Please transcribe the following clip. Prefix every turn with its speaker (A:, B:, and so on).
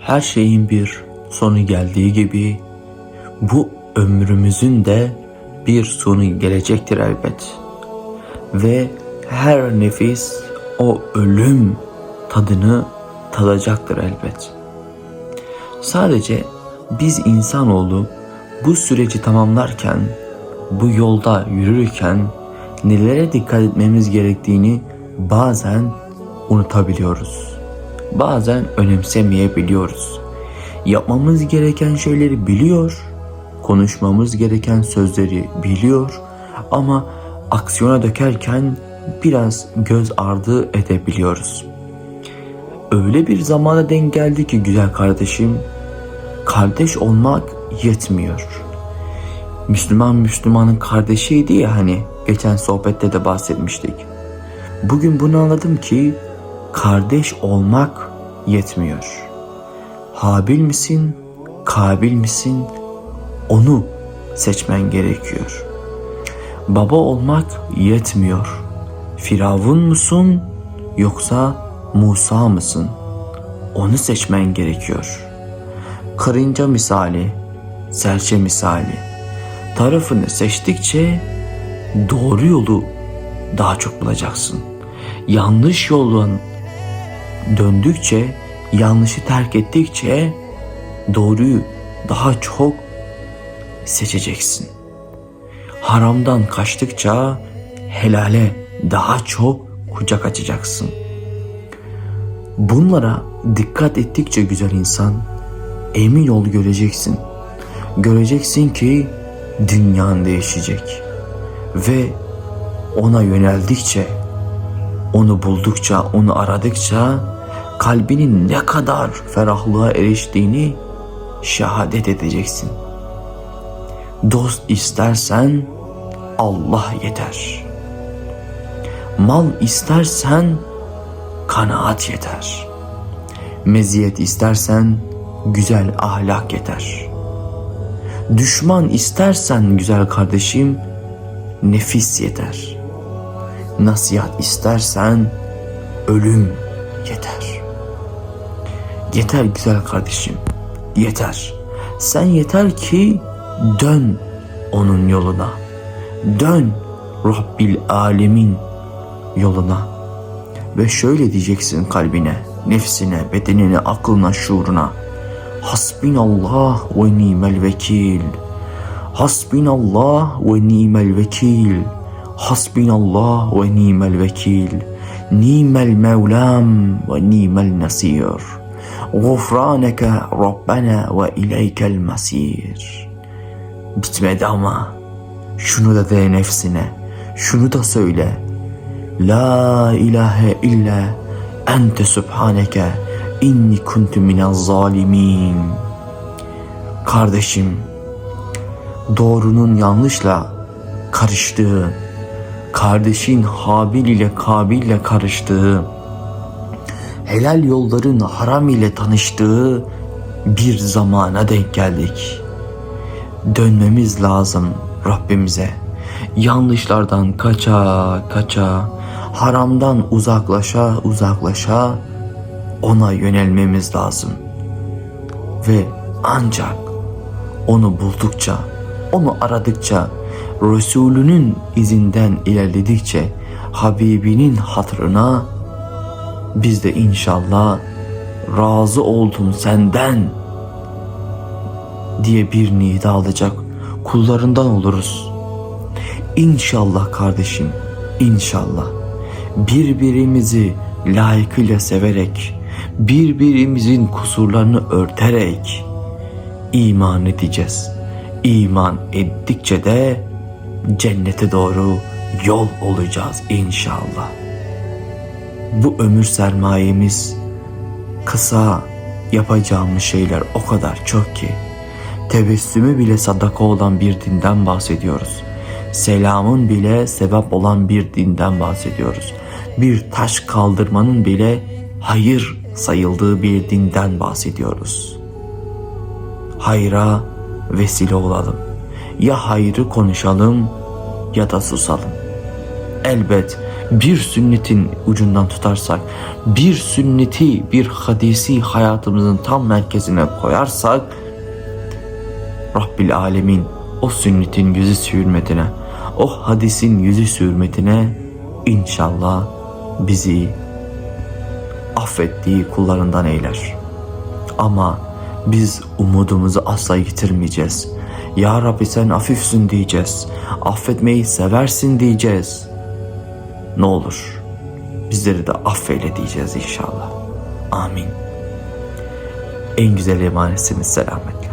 A: her şeyin bir sonu geldiği gibi bu ömrümüzün de bir sonu gelecektir elbet. Ve her nefis o ölüm tadını tadacaktır elbet. Sadece biz insanoğlu bu süreci tamamlarken, bu yolda yürürken nelere dikkat etmemiz gerektiğini bazen unutabiliyoruz. Bazen önemsemeyebiliyoruz. Yapmamız gereken şeyleri biliyor, konuşmamız gereken sözleri biliyor ama aksiyona dökerken biraz göz ardı edebiliyoruz. Öyle bir zamana denk geldi ki güzel kardeşim, kardeş olmak yetmiyor. Müslüman Müslümanın kardeşiydi ya hani geçen sohbette de bahsetmiştik. Bugün bunu anladım ki kardeş olmak yetmiyor. Habil misin, Kabil misin? Onu seçmen gerekiyor. Baba olmak yetmiyor. Firavun musun yoksa Musa mısın? Onu seçmen gerekiyor. Karınca misali, serçe misali. Tarafını seçtikçe doğru yolu daha çok bulacaksın. Yanlış yoldan döndükçe, yanlışı terk ettikçe doğruyu daha çok seçeceksin. Haramdan kaçtıkça helale daha çok kucak açacaksın. Bunlara dikkat ettikçe güzel insan emin ol göreceksin. Göreceksin ki dünyan değişecek. Ve ona yöneldikçe, onu buldukça, onu aradıkça kalbinin ne kadar ferahlığa eriştiğini şehadet edeceksin. Dost istersen Allah yeter. Mal istersen kanaat yeter. Meziyet istersen güzel ahlak yeter. Düşman istersen güzel kardeşim nefis yeter. Nasihat istersen ölüm yeter. Yeter güzel kardeşim. Yeter. Sen yeter ki dön onun yoluna. Dön Rabbil Alemin yoluna. Ve şöyle diyeceksin kalbine, nefsine, bedenine, aklına, şuuruna. Hasbinallah ve nimel vekil. Hasbinallah ve nimel vekil. Hasbinallah ve nimel vekil. Nimel mevlam ve nimel nasir. Gufraneke Rabbena ve ileykel masir. Bitmedi ama. Şunu da de nefsine. Şunu da söyle. La ilahe illa ente subhaneke inni kuntu minez zalimin. Kardeşim, doğrunun yanlışla karıştığı, kardeşin Habil ile Kabil ile karıştığı, helal yolların haram ile tanıştığı bir zamana denk geldik. Dönmemiz lazım Rabbimize. Yanlışlardan kaça kaça, haramdan uzaklaşa uzaklaşa ona yönelmemiz lazım. Ve ancak onu buldukça, onu aradıkça, Resulünün izinden ilerledikçe Habibinin hatırına biz de inşallah razı oldum senden diye bir nida alacak kullarından oluruz. İnşallah kardeşim, inşallah birbirimizi layıkıyla severek, birbirimizin kusurlarını örterek iman edeceğiz. İman ettikçe de cennete doğru yol olacağız inşallah. Bu ömür sermayemiz kısa yapacağımız şeyler o kadar çok ki tebessümü bile sadaka olan bir dinden bahsediyoruz. Selamın bile sebep olan bir dinden bahsediyoruz. Bir taş kaldırmanın bile hayır sayıldığı bir dinden bahsediyoruz. Hayra vesile olalım. Ya hayrı konuşalım ya da susalım. Elbet bir sünnetin ucundan tutarsak, bir sünneti, bir hadisi hayatımızın tam merkezine koyarsak, Rabbil Alemin o sünnetin yüzü hürmetine, o hadisin yüzü hürmetine inşallah bizi affettiği kullarından eyler. Ama biz umudumuzu asla yitirmeyeceğiz. Ya Rabbi sen hafifsin diyeceğiz. Affetmeyi seversin diyeceğiz. Ne olur bizleri de affeyle diyeceğiz inşallah. Amin. En güzel emanetsiniz selametle.